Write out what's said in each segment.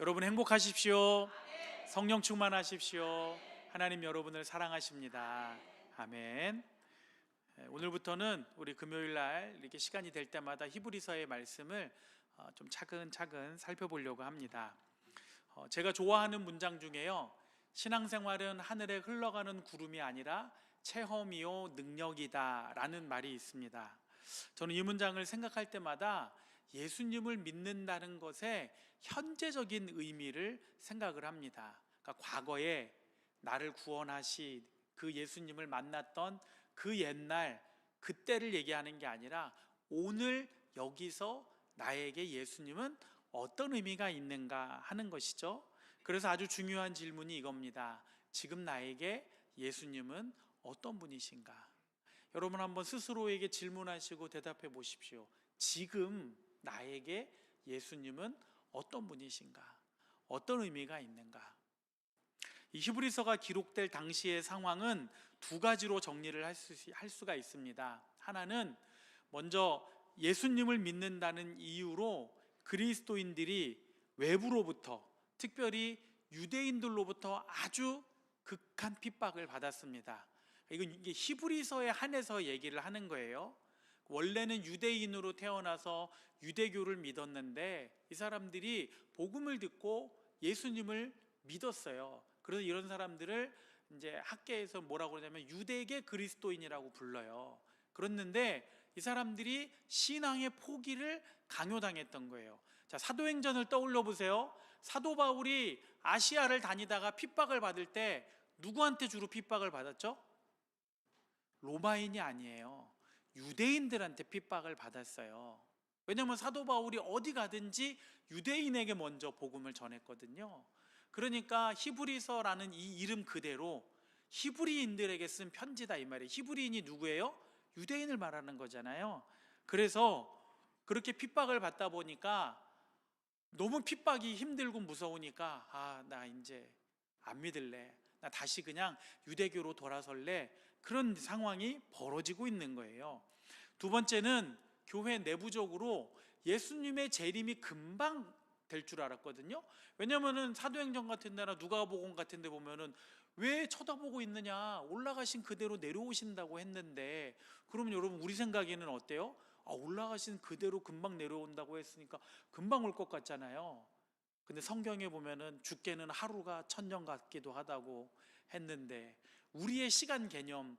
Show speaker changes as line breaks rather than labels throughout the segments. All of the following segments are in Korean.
여러분 행복하십시오. 성령 충만하십시오. 하나님 여러분을 사랑하십니다. 아멘. 예, 오늘부터는 우리 금요일 날 이렇게 시간이 될 때마다 히브리서의 말씀을 어, 좀 차근차근 살펴보려고 합니다. 어, 제가 좋아하는 문장 중에요. 신앙생활은 하늘에 흘러가는 구름이 아니라 체험이요 능력이다라는 말이 있습니다. 저는 이 문장을 생각할 때마다 예수님을 믿는다는 것에 현재적인 의미를 생각을 합니다. 그러니까 과거에 나를 구원하시 그 예수님을 만났던 그 옛날 그때를 얘기하는 게 아니라 오늘 여기서 나에게 예수님은 어떤 의미가 있는가 하는 것이죠. 그래서 아주 중요한 질문이 이겁니다. 지금 나에게 예수님은 어떤 분이신가? 여러분 한번 스스로에게 질문하시고 대답해 보십시오. 지금 나에게 예수님은 어떤 분이신가? 어떤 의미가 있는가? 이 히브리서가 기록될 당시의 상황은 두 가지로 정리를 할, 수, 할 수가 있습니다. 하나는 먼저 예수님을 믿는다는 이유로 그리스도인들이 외부로부터 특별히 유대인들로부터 아주 극한 핍박을 받았습니다. 이건 이게 히브리서에 한해서 얘기를 하는 거예요. 원래는 유대인으로 태어나서 유대교를 믿었는데 이 사람들이 복음을 듣고 예수님을 믿었어요. 그래서 이런 사람들을 이제 학계에서 뭐라고 그러냐면 유대계 그리스도인이라고 불러요. 그랬는데 이 사람들이 신앙의 포기를 강요당했던 거예요. 자, 사도행전을 떠올려 보세요. 사도 바울이 아시아를 다니다가 핍박을 받을 때 누구한테 주로 핍박을 받았죠? 로마인이 아니에요. 유대인들한테 핍박을 받았어요. 왜냐하면 사도 바울이 어디 가든지 유대인에게 먼저 복음을 전했거든요. 그러니까 히브리서라는 이 이름 그대로 히브리인들에게 쓴 편지다 이 말이에요. 히브리인이 누구예요? 유대인을 말하는 거잖아요. 그래서 그렇게 핍박을 받다 보니까 너무 핍박이 힘들고 무서우니까 아, 나 이제 안 믿을래. 나 다시 그냥 유대교로 돌아설래. 그런 상황이 벌어지고 있는 거예요. 두 번째는 교회 내부적으로 예수님의 재림이 금방 될 줄 알았거든요. 왜냐면은 사도행전 같은 데나 누가복음 같은 데 보면은 왜 쳐다보고 있느냐? 올라가신 그대로 내려오신다고 했는데 그러면 여러분 우리 생각에는 어때요? 아, 올라가신 그대로 금방 내려온다고 했으니까 금방 올 것 같잖아요. 근데 성경에 보면은 죽게는 하루가 천년 같기도 하다고 했는데 우리의 시간 개념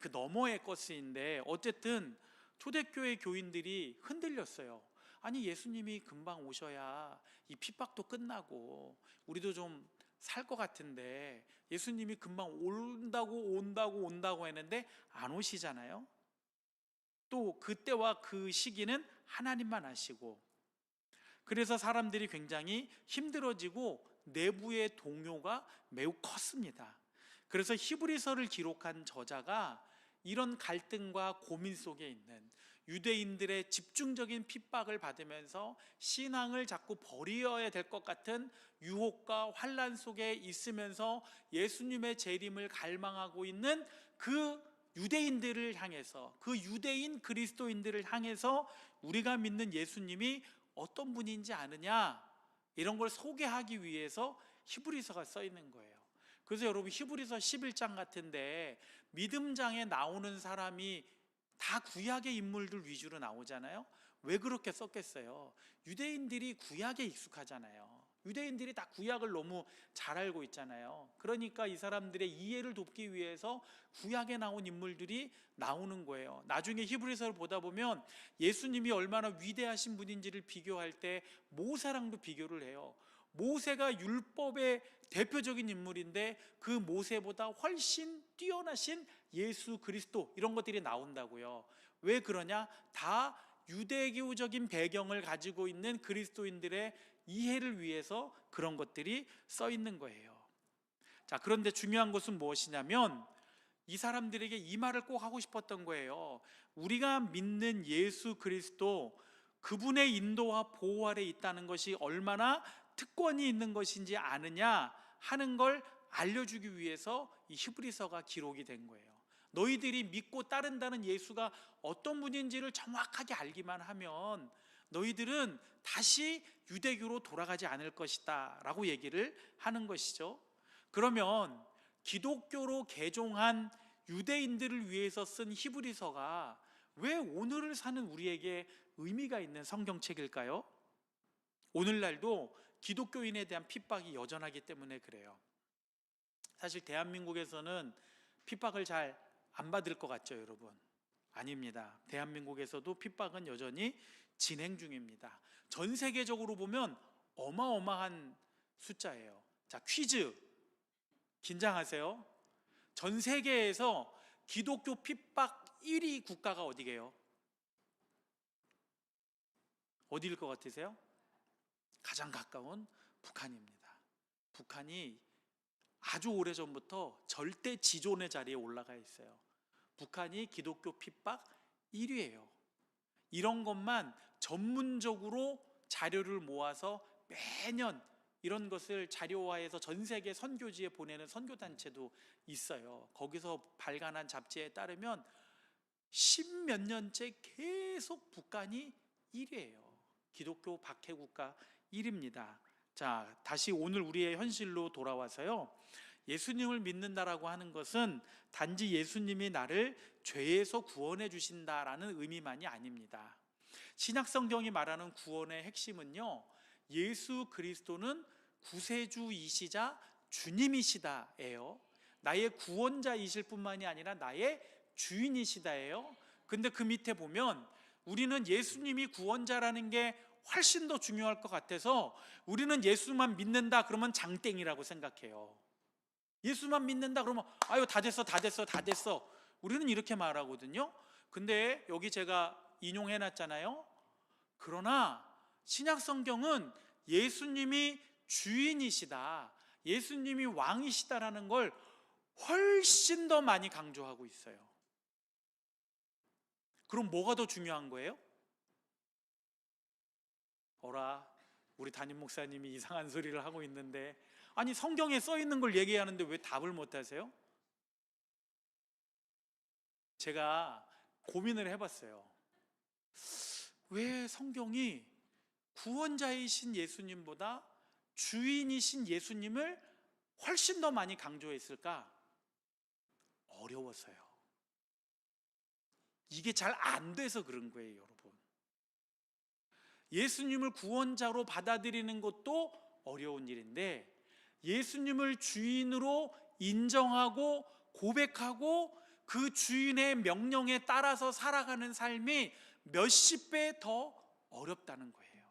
그 너머의 것인데 어쨌든 초대교회 교인들이 흔들렸어요. 아니 예수님이 금방 오셔야 이 핍박도 끝나고 우리도 좀 살 것 같은데 예수님이 금방 온다고 온다고 온다고 했는데 안 오시잖아요. 또 그때와 그 시기는 하나님만 아시고 그래서 사람들이 굉장히 힘들어지고 내부의 동요가 매우 컸습니다. 그래서 히브리서를 기록한 저자가 이런 갈등과 고민 속에 있는 유대인들의 집중적인 핍박을 받으면서 신앙을 자꾸 버려야 될 것 같은 유혹과 환란 속에 있으면서 예수님의 재림을 갈망하고 있는 그 유대인들을 향해서 그 유대인 그리스도인들을 향해서 우리가 믿는 예수님이 어떤 분인지 아느냐 이런 걸 소개하기 위해서 히브리서가 써 있는 거예요. 그래서 여러분 히브리서 11장 같은데 믿음장에 나오는 사람이 다 구약의 인물들 위주로 나오잖아요. 왜 그렇게 썼겠어요? 유대인들이 구약에 익숙하잖아요. 유대인들이 다 구약을 너무 잘 알고 있잖아요. 그러니까 이 사람들의 이해를 돕기 위해서 구약에 나온 인물들이 나오는 거예요. 나중에 히브리서를 보다 보면 예수님이 얼마나 위대하신 분인지를 비교할 때 모세랑도 비교를 해요. 모세가 율법의 대표적인 인물인데 그 모세보다 훨씬 뛰어나신 예수 그리스도 이런 것들이 나온다고요. 왜 그러냐? 다 유대교적인 배경을 가지고 있는 그리스도인들의 이해를 위해서 그런 것들이 써 있는 거예요. 자, 그런데 중요한 것은 무엇이냐면 이 사람들에게 이 말을 꼭 하고 싶었던 거예요. 우리가 믿는 예수 그리스도 그분의 인도와 보호 아래 있다는 것이 얼마나 특권이 있는 것인지 아느냐 하는 걸 알려주기 위해서 이 히브리서가 기록이 된 거예요. 너희들이 믿고 따른다는 예수가 어떤 분인지를 정확하게 알기만 하면 너희들은 다시 유대교로 돌아가지 않을 것이다 라고 얘기를 하는 것이죠. 그러면 기독교로 개종한 유대인들을 위해서 쓴 히브리서가 왜 오늘을 사는 우리에게 의미가 있는 성경책일까요? 오늘날도 기독교인에 대한 핍박이 여전하기 때문에 그래요. 사실 대한민국에서는 핍박을 잘 안 받을 것 같죠, 여러분? 아닙니다. 대한민국에서도 핍박은 여전히 진행 중입니다. 전 세계적으로 보면 어마어마한 숫자예요. 자, 퀴즈. 긴장하세요. 전 세계에서 기독교 핍박 1위 국가가 어디게요? 어디일 것 같으세요? 가장 가까운 북한입니다. 북한이 아주 오래전부터 절대 지존의 자리에 올라가 있어요. 북한이 기독교 핍박 1위예요. 이런 것만 전문적으로 자료를 모아서 매년 이런 것을 자료화해서 전 세계 선교지에 보내는 선교단체도 있어요. 거기서 발간한 잡지에 따르면 십몇 년째 계속 북한이 1위예요. 기독교 박해 국가 1위입니다. 자, 다시 오늘 우리의 현실로 돌아와서요. 예수님을 믿는다라고 하는 것은 단지 예수님이 나를 죄에서 구원해 주신다라는 의미만이 아닙니다. 신약 성경이 말하는 구원의 핵심은요. 예수 그리스도는 구세주이시자 주님이시다예요. 나의 구원자이실 뿐만이 아니라 나의 주인이시다예요. 근데 그 밑에 보면 우리는 예수님이 구원자라는 게 훨씬 더 중요할 것 같아서 우리는 예수만 믿는다 그러면 장땡이라고 생각해요. 예수만 믿는다 그러면 아유 다 됐어 다 됐어 다 됐어 우리는 이렇게 말하거든요. 근데 여기 제가 인용해 놨잖아요. 그러나 신약 성경은 예수님이 주인이시다. 예수님이 왕이시다라는 걸 훨씬 더 많이 강조하고 있어요. 그럼 뭐가 더 중요한 거예요? 어라, 우리 담임 목사님이 이상한 소리를 하고 있는데, 아니, 성경에 써 있는 걸 얘기하는데 왜 답을 못 하세요? 제가 고민을 해봤어요. 왜 성경이 구원자이신 예수님보다 주인이신 예수님을 훨씬 더 많이 강조했을까? 어려웠어요. 이게 잘 안 돼서 그런 거예요, 여러분. 예수님을 구원자로 받아들이는 것도 어려운 일인데 예수님을 주인으로 인정하고 고백하고 그 주인의 명령에 따라서 살아가는 삶이 몇십 배 더 어렵다는 거예요.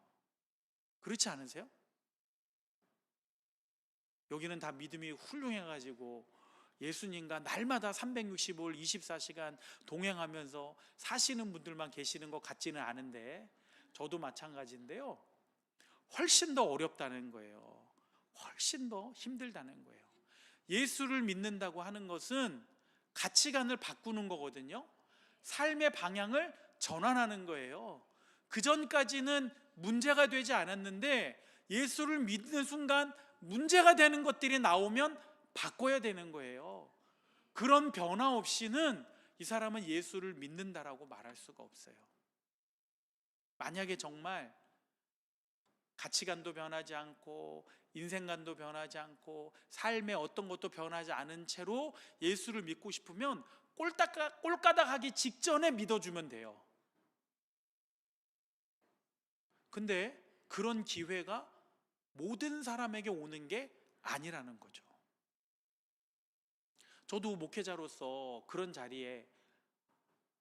그렇지 않으세요? 여기는 다 믿음이 훌륭해가지고 예수님과 날마다 365일 24시간 동행하면서 사시는 분들만 계시는 것 같지는 않은데 저도 마찬가지인데요. 훨씬 더 어렵다는 거예요. 훨씬 더 힘들다는 거예요. 예수를 믿는다고 하는 것은 가치관을 바꾸는 거거든요. 삶의 방향을 전환하는 거예요. 그 전까지는 문제가 되지 않았는데 예수를 믿는 순간 문제가 되는 것들이 나오면 바꿔야 되는 거예요. 그런 변화 없이는 이 사람은 예수를 믿는다라고 말할 수가 없어요. 만약에 정말 가치관도 변하지 않고 인생관도 변하지 않고 삶의 어떤 것도 변하지 않은 채로 예수를 믿고 싶으면 꼴딱 꼴까닥 하기 직전에 믿어주면 돼요. 근데 그런 기회가 모든 사람에게 오는 게 아니라는 거죠. 저도 목회자로서 그런 자리에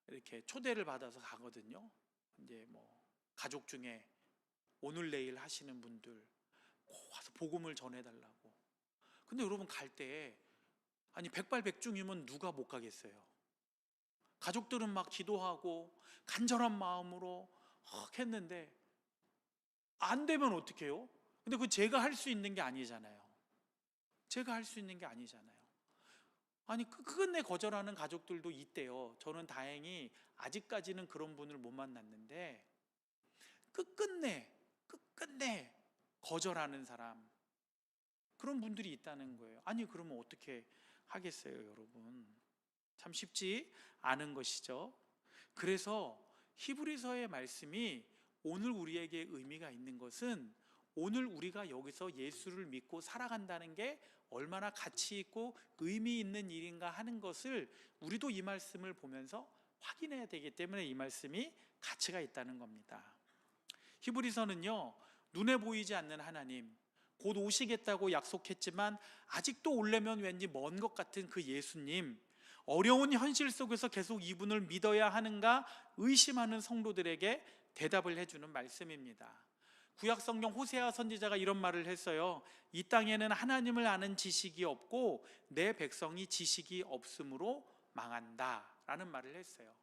이렇게 초대를 받아서 가거든요. 이제 뭐 가족 중에 오늘 내일 하시는 분들 꼭 와서 복음을 전해달라고. 근데 여러분 갈 때 아니 백발백중이면 누가 못 가겠어요. 가족들은 막 기도하고 간절한 마음으로 헉 했는데 안 되면 어떡해요? 근데 그 제가 할 수 있는 게 아니잖아요. 제가 할 수 있는 게 아니잖아요. 아니 그, 끝내 거절하는 가족들도 있대요. 저는 다행히 아직까지는 그런 분을 못 만났는데 끝끝내 끝끝내 거절하는 사람 그런 분들이 있다는 거예요. 아니 그러면 어떻게 하겠어요, 여러분? 참 쉽지 않은 것이죠. 그래서 히브리서의 말씀이 오늘 우리에게 의미가 있는 것은 오늘 우리가 여기서 예수를 믿고 살아간다는 게 얼마나 가치 있고 의미 있는 일인가 하는 것을 우리도 이 말씀을 보면서 확인해야 되기 때문에 이 말씀이 가치가 있다는 겁니다. 히브리서는요, 눈에 보이지 않는 하나님, 곧 오시겠다고 약속했지만 아직도 올려면 왠지 먼 것 같은 그 예수님, 어려운 현실 속에서 계속 이분을 믿어야 하는가 의심하는 성도들에게 대답을 해주는 말씀입니다. 구약 성경 호세아 선지자가 이런 말을 했어요. 이 땅에는 하나님을 아는 지식이 없고 내 백성이 지식이 없으므로 망한다라는 말을 했어요.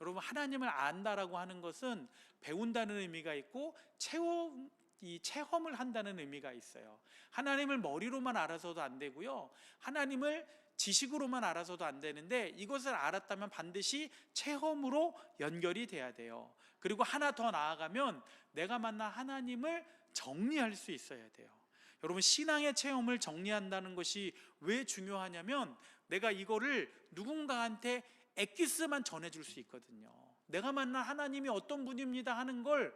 여러분 하나님을 안다라고 하는 것은 배운다는 의미가 있고 체험 이 체험을 한다는 의미가 있어요. 하나님을 머리로만 알아서도 안 되고요. 하나님을 지식으로만 알아서도 안 되는데 이것을 알았다면 반드시 체험으로 연결이 돼야 돼요. 그리고 하나 더 나아가면 내가 만난 하나님을 정리할 수 있어야 돼요. 여러분 신앙의 체험을 정리한다는 것이 왜 중요하냐면 내가 이거를 누군가한테 엑기스만 전해줄 수 있거든요. 내가 만난 하나님이 어떤 분입니다 하는 걸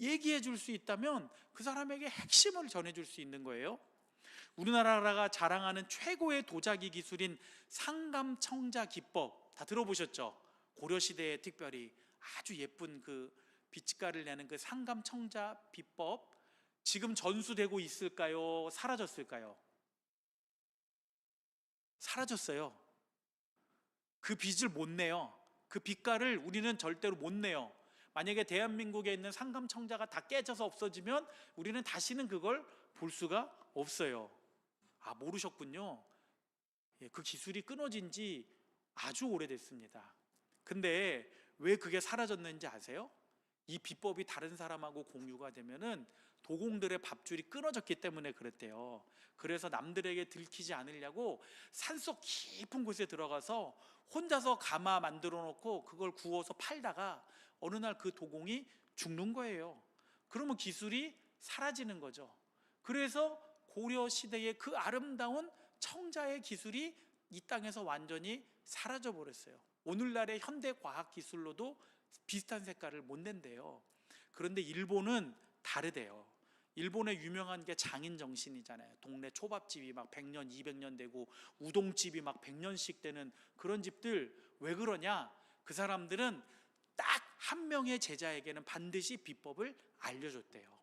얘기해 줄 수 있다면 그 사람에게 핵심을 전해 줄 수 있는 거예요. 우리나라가 자랑하는 최고의 도자기 기술인 상감청자 기법 다 들어보셨죠? 고려 시대에 특별히 아주 예쁜 그 빛깔을 내는 그 상감청자 비법 지금 전수되고 있을까요? 사라졌을까요? 사라졌어요. 그 빛을 못 내요. 그 빛깔을 우리는 절대로 못 내요. 만약에 대한민국에 있는 상감청자가 다 깨져서 없어지면 우리는 다시는 그걸 볼 수가 없어요. 아, 모르셨군요. 예, 그 기술이 끊어진 지 아주 오래됐습니다. 근데 왜 그게 사라졌는지 아세요? 이 비법이 다른 사람하고 공유가 되면은 도공들의 밥줄이 끊어졌기 때문에 그랬대요. 그래서 남들에게 들키지 않으려고 산속 깊은 곳에 들어가서 혼자서 가마 만들어 놓고 그걸 구워서 팔다가 어느 날 그 도공이 죽는 거예요. 그러면 기술이 사라지는 거죠. 그래서 고려 시대의 그 아름다운 청자의 기술이 이 땅에서 완전히 사라져 버렸어요. 오늘날의 현대 과학 기술로도 비슷한 색깔을 못 낸대요. 그런데 일본은 다르대요. 일본의 유명한 게 장인 정신이잖아요. 동네 초밥집이 막 100년, 200년 되고 우동집이 막 100년씩 되는 그런 집들 왜 그러냐? 그 사람들은 딱 한 명의 제자에게는 반드시 비법을 알려줬대요.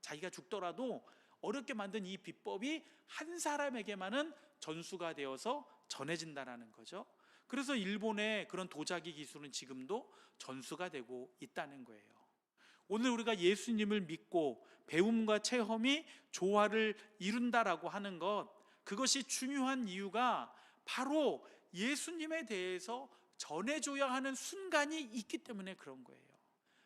자기가 죽더라도 어렵게 만든 이 비법이 한 사람에게만은 전수가 되어서 전해진다라는 거죠. 그래서 일본의 그런 도자기 기술은 지금도 전수가 되고 있다는 거예요. 오늘 우리가 예수님을 믿고 배움과 체험이 조화를 이룬다라고 하는 것, 그것이 중요한 이유가 바로 예수님에 대해서 전해줘야 하는 순간이 있기 때문에 그런 거예요.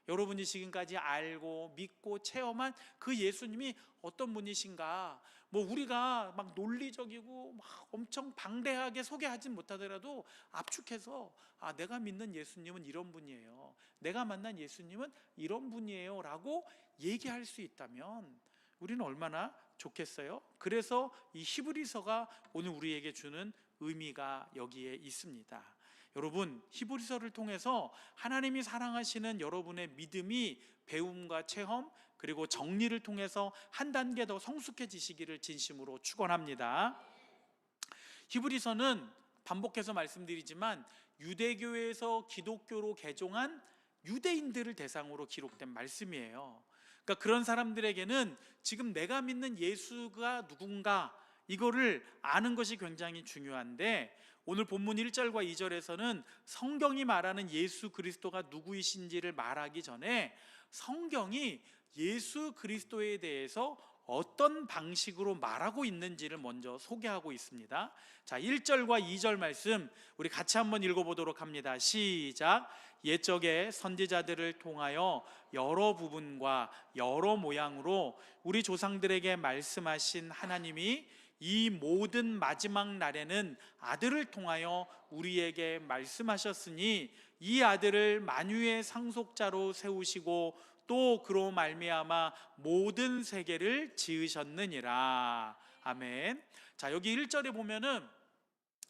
여러분이 지금까지 알고 믿고 체험한 그 예수님이 어떤 분이신가? 뭐 우리가 막 논리적이고 막 엄청 방대하게 소개하진 못하더라도 압축해서 아 내가 믿는 예수님은 이런 분이에요. 내가 만난 예수님은 이런 분이에요 라고 얘기할 수 있다면 우리는 얼마나 좋겠어요? 그래서 이 히브리서가 오늘 우리에게 주는 의미가 여기에 있습니다. 여러분 히브리서를 통해서 하나님이 사랑하시는 여러분의 믿음이 배움과 체험 그리고 정리를 통해서 한 단계 더 성숙해지시기를 진심으로 축원합니다. 히브리서는 반복해서 말씀드리지만 유대교에서 기독교로 개종한 유대인들을 대상으로 기록된 말씀이에요. 그러니까 그런 사람들에게는 지금 내가 믿는 예수가 누군가 이거를 아는 것이 굉장히 중요한데 오늘 본문 1절과 2절에서는 성경이 말하는 예수 그리스도가 누구이신지를 말하기 전에 성경이 예수 그리스도에 대해서 어떤 방식으로 말하고 있는지를 먼저 소개하고 있습니다. 자, 1절과 2절 말씀 우리 같이 한번 읽어 보도록 합니다. 시작. 옛적에 선지자들을 통하여 여러 부분과 여러 모양으로 우리 조상들에게 말씀하신 하나님이 이 모든 마지막 날에는 아들을 통하여 우리에게 말씀하셨으니 이 아들을 만유의 상속자로 세우시고 또 그로 말미암아 모든 세계를 지으셨느니라. 아멘. 자, 여기 1절에 보면은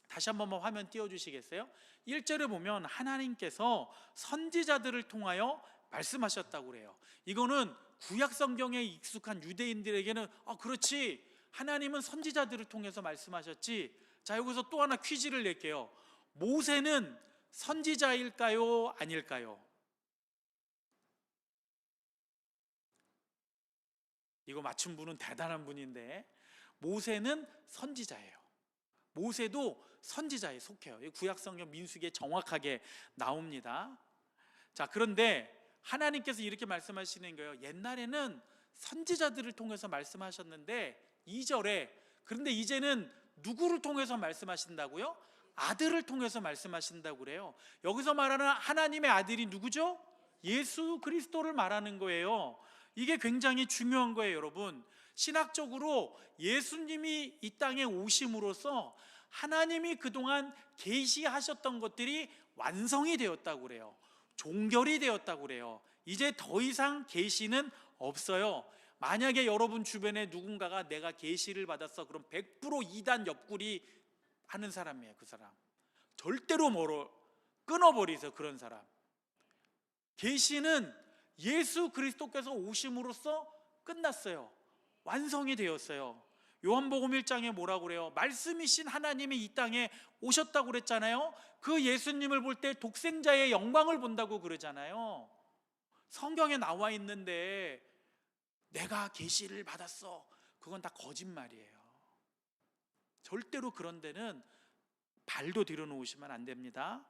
다시 한 번만 화면 띄워 주시겠어요? 1절에 보면 하나님께서 선지자들을 통하여 말씀하셨다고 그래요. 이거는 구약 성경에 익숙한 유대인들에게는 아 그렇지 하나님은 선지자들을 통해서 말씀하셨지. 자 여기서 또 하나 퀴즈를 낼게요. 모세는 선지자일까요? 아닐까요? 이거 맞춘 분은 대단한 분인데 모세는 선지자예요. 모세도 선지자에 속해요. 이 구약 성경 민수기에 정확하게 나옵니다. 자, 그런데 하나님께서 이렇게 말씀하시는 거예요. 옛날에는 선지자들을 통해서 말씀하셨는데 2절에 그런데 이제는 누구를 통해서 말씀하신다고요? 아들을 통해서 말씀하신다고 그래요. 여기서 말하는 하나님의 아들이 누구죠? 예수 그리스도를 말하는 거예요. 이게 굉장히 중요한 거예요, 여러분. 신학적으로 예수님이 이 땅에 오심으로써 하나님이 그동안 계시하셨던 것들이 완성이 되었다고 그래요. 종결이 되었다고 그래요. 이제 더 이상 계시는 없어요. 만약에 여러분 주변에 누군가가 내가 계시를 받았어. 그럼 100% 이단 옆구리 하는 사람이에요, 그 사람. 절대로 멀어 끊어버리세요, 그런 사람. 계시는 예수 그리스도께서 오심으로써 끝났어요. 완성이 되었어요. 요한복음 1장에 뭐라고 그래요? 말씀이신 하나님이 이 땅에 오셨다고 그랬잖아요. 그 예수님을 볼 때 독생자의 영광을 본다고 그러잖아요. 성경에 나와 있는데 내가 계시를 받았어. 그건 다 거짓말이에요. 절대로 그런 데는 발도 들여놓으시면 안 됩니다.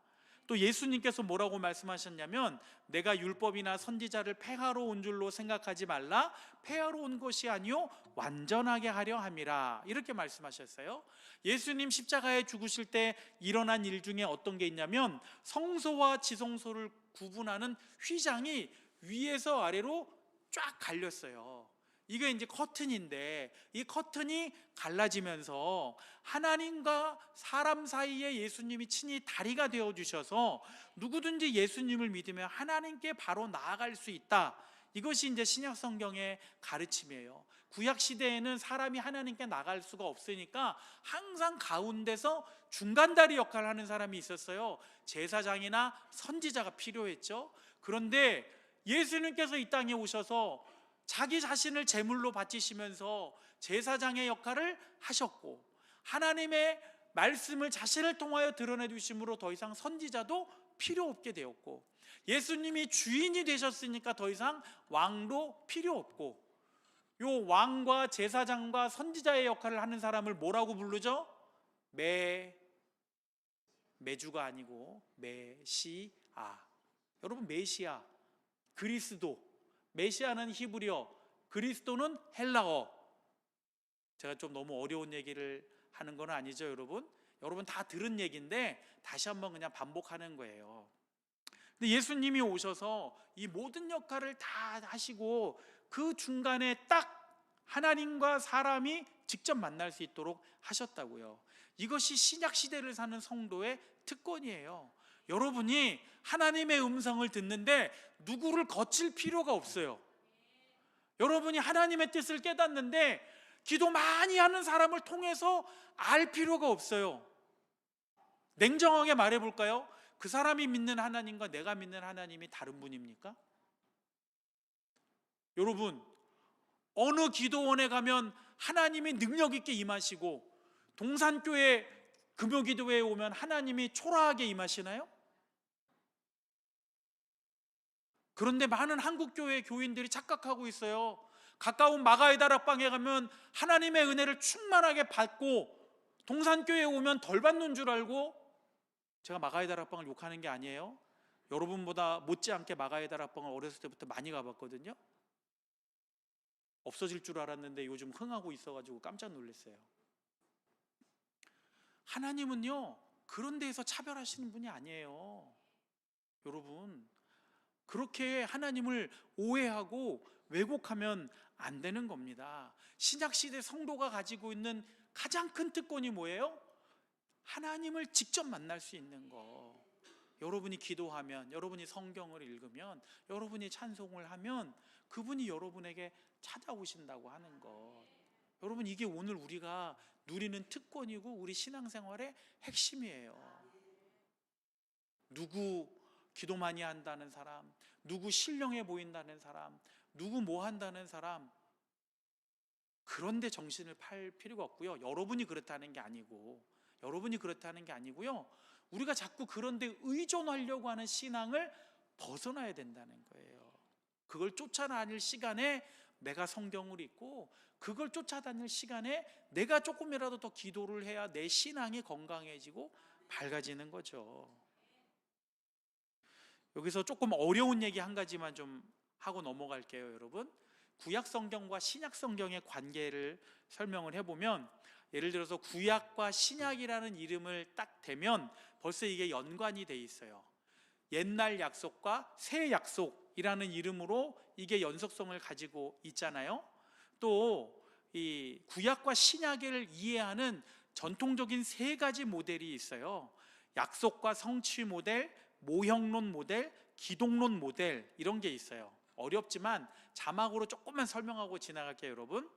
또 예수님께서 뭐라고 말씀하셨냐면 내가 율법이나 선지자를 폐하러 온 줄로 생각하지 말라 폐하러 온 것이 아니요 완전하게 하려 함이라 이렇게 말씀하셨어요. 예수님 십자가에 죽으실 때 일어난 일 중에 어떤 게 있냐면 성소와 지성소를 구분하는 휘장이 위에서 아래로 쫙 갈렸어요. 이게 이제 커튼인데 이 커튼이 갈라지면서 하나님과 사람 사이에 예수님이 친히 다리가 되어 주셔서 누구든지 예수님을 믿으면 하나님께 바로 나아갈 수 있다. 이것이 이제 신약 성경의 가르침이에요. 구약 시대에는 사람이 하나님께 나갈 수가 없으니까 항상 가운데서 중간다리 역할을 하는 사람이 있었어요. 제사장이나 선지자가 필요했죠. 그런데 예수님께서 이 땅에 오셔서 자기 자신을 제물로 바치시면서 제사장의 역할을 하셨고 하나님의 말씀을 자신을 통하여 드러내 주심으로 더 이상 선지자도 필요 없게 되었고 예수님이 주인이 되셨으니까 더 이상 왕도 필요 없고 요 왕과 제사장과 선지자의 역할을 하는 사람을 뭐라고 부르죠? 매 매주가 아니고 메시아. 여러분 메시아 그리스도 메시아는 히브리어, 그리스도는 헬라어. 제가 좀 너무 어려운 얘기를 하는 건 아니죠, 여러분? 여러분 다 들은 얘기인데 다시 한번 그냥 반복하는 거예요. 근데 예수님이 오셔서 이 모든 역할을 다 하시고 그 중간에 딱 하나님과 사람이 직접 만날 수 있도록 하셨다고요. 이것이 신약 시대를 사는 성도의 특권이에요. 여러분이 하나님의 음성을 듣는데 누구를 거칠 필요가 없어요. 여러분이 하나님의 뜻을 깨닫는데 기도 많이 하는 사람을 통해서 알 필요가 없어요. 냉정하게 말해 볼까요? 그 사람이 믿는 하나님과 내가 믿는 하나님이 다른 분입니까? 여러분, 어느 기도원에 가면 하나님이 능력 있게 임하시고 동산교회 금요 기도회에 오면 하나님이 초라하게 임하시나요? 그런데 많은 한국 교회 교인들이 착각하고 있어요. 가까운 마가의 다락방에 가면 하나님의 은혜를 충만하게 받고 동산교회에 오면 덜 받는 줄 알고 제가 마가의 다락방을 욕하는 게 아니에요. 여러분보다 못지않게 마가의 다락방을 어렸을 때부터 많이 가봤거든요. 없어질 줄 알았는데 요즘 흥하고 있어가지고 깜짝 놀랐어요. 하나님은요 그런 데에서 차별하시는 분이 아니에요. 여러분 그렇게 하나님을 오해하고 왜곡하면 안 되는 겁니다. 신약 시대 성도가 가지고 있는 가장 큰 특권이 뭐예요? 하나님을 직접 만날 수 있는 거. 여러분이 기도하면, 여러분이 성경을 읽으면, 여러분이 찬송을 하면 그분이 여러분에게 찾아오신다고 하는 것. 여러분 이게 오늘 우리가 누리는 특권이고 우리 신앙생활의 핵심이에요. 누구 기도 많이 한다는 사람, 누구 신령해 보인다는 사람, 누구 뭐 한다는 사람, 그런데 정신을 팔 필요가 없고요. 여러분이 그렇다는 게 아니고, 여러분이 그렇다는 게 아니고요. 우리가 자꾸 그런데 의존하려고 하는 신앙을 벗어나야 된다는 거예요. 그걸 쫓아다닐 시간에 내가 성경을 읽고 그걸 쫓아다닐 시간에 내가 조금이라도 더 기도를 해야 내 신앙이 건강해지고 밝아지는 거죠. 여기서 조금 어려운 얘기 한 가지만 좀 하고 넘어갈게요, 여러분. 구약 성경과 신약 성경의 관계를 설명을 해보면 예를 들어서 구약과 신약이라는 이름을 딱 대면 벌써 이게 연관이 돼 있어요. 옛날 약속과 새 약속이라는 이름으로 이게 연속성을 가지고 있잖아요. 또 이 구약과 신약을 이해하는 전통적인 세 가지 모델이 있어요. 약속과 성취 모델, 모형론 모델, 기독론 모델 이런 게 있어요. 어렵지만 자막으로 조금만 설명하고 지나갈게요, 여러분.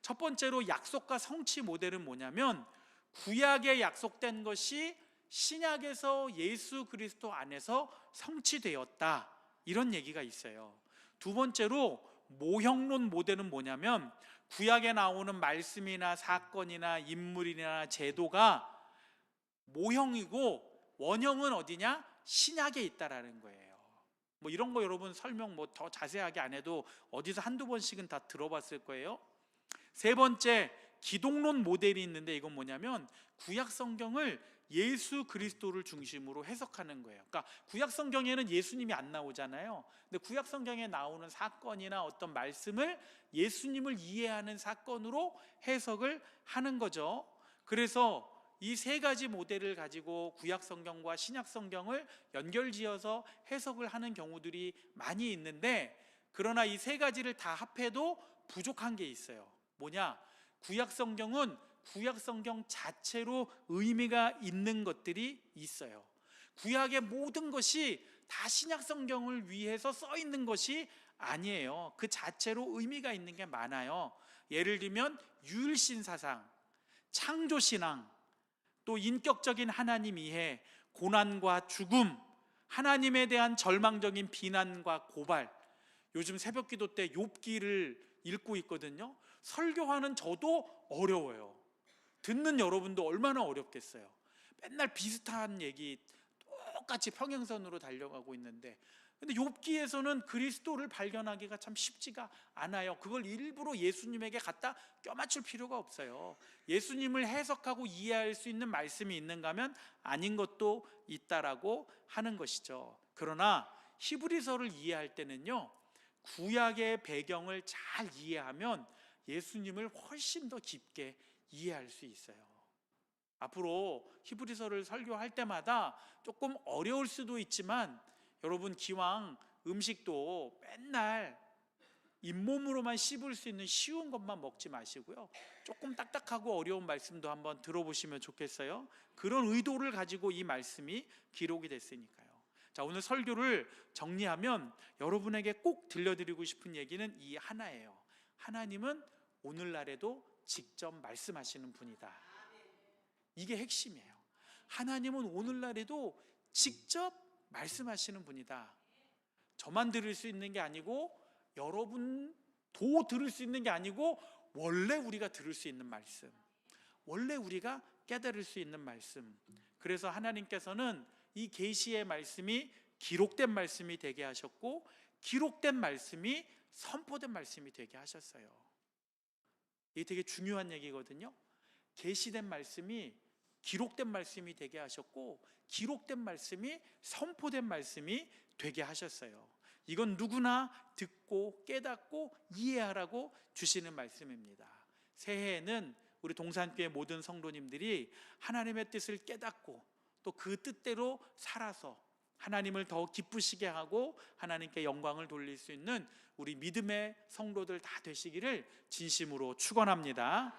첫 번째로 약속과 성취 모델은 뭐냐면 구약에 약속된 것이 신약에서 예수 그리스도 안에서 성취되었다. 이런 얘기가 있어요. 두 번째로 모형론 모델은 뭐냐면 구약에 나오는 말씀이나 사건이나 인물이나 제도가 모형이고 원형은 어디냐? 신약에 있다라는 거예요. 뭐 이런 거 여러분 설명 뭐 더 자세하게 안 해도 어디서 한두 번씩은 다 들어봤을 거예요. 세 번째 기독론 모델이 있는데 이건 뭐냐면 구약 성경을 예수 그리스도를 중심으로 해석하는 거예요. 그러니까 구약 성경에는 예수님이 안 나오잖아요. 근데 구약 성경에 나오는 사건이나 어떤 말씀을 예수님을 이해하는 사건으로 해석을 하는 거죠. 그래서 이 세 가지 모델을 가지고 구약 성경과 신약 성경을 연결지어서 해석을 하는 경우들이 많이 있는데 그러나 이 세 가지를 다 합해도 부족한 게 있어요. 뭐냐? 구약 성경은 구약 성경 자체로 의미가 있는 것들이 있어요. 구약의 모든 것이 다 신약 성경을 위해서 써 있는 것이 아니에요. 그 자체로 의미가 있는 게 많아요. 예를 들면 유일신 사상, 창조 신앙, 또 인격적인 하나님 이해, 고난과 죽음, 하나님에 대한 절망적인 비난과 고발. 요즘 새벽 기도 때 욥기를 읽고 있거든요. 설교하는 저도 어려워요. 듣는 여러분도 얼마나 어렵겠어요. 맨날 비슷한 얘기 똑같이 평행선으로 달려가고 있는데 근데 욥기에서는 그리스도를 발견하기가 참 쉽지가 않아요. 그걸 일부러 예수님에게 갖다 껴맞출 필요가 없어요. 예수님을 해석하고 이해할 수 있는 말씀이 있는가 하면 아닌 것도 있다라고 하는 것이죠. 그러나 히브리서를 이해할 때는요. 구약의 배경을 잘 이해하면 예수님을 훨씬 더 깊게 이해할 수 있어요. 앞으로 히브리서를 설교할 때마다 조금 어려울 수도 있지만 여러분 기왕 음식도 맨날 잇몸으로만 씹을 수 있는 쉬운 것만 먹지 마시고요. 조금 딱딱하고 어려운 말씀도 한번 들어보시면 좋겠어요. 그런 의도를 가지고 이 말씀이 기록이 됐으니까요. 자, 오늘 설교를 정리하면 여러분에게 꼭 들려드리고 싶은 얘기는 이 하나예요. 하나님은 오늘날에도 직접 말씀하시는 분이다. 이게 핵심이에요. 하나님은 오늘날에도 직접 말씀하시는 분이다. 저만 들을 수 있는 게 아니고 여러분도 들을 수 있는 게 아니고 원래 우리가 들을 수 있는 말씀. 원래 우리가 깨달을 수 있는 말씀. 그래서 하나님께서는 이 계시의 말씀이 기록된 말씀이 되게 하셨고 기록된 말씀이 선포된 말씀이 되게 하셨어요. 이게 되게 중요한 얘기거든요. 계시된 말씀이 기록된 말씀이 되게 하셨고 기록된 말씀이 선포된 말씀이 되게 하셨어요. 이건 누구나 듣고 깨닫고 이해하라고 주시는 말씀입니다. 새해에는 우리 동산교회 모든 성도님들이 하나님의 뜻을 깨닫고 또 그 뜻대로 살아서 하나님을 더 기쁘시게 하고 하나님께 영광을 돌릴 수 있는 우리 믿음의 성도들 다 되시기를 진심으로 축원합니다.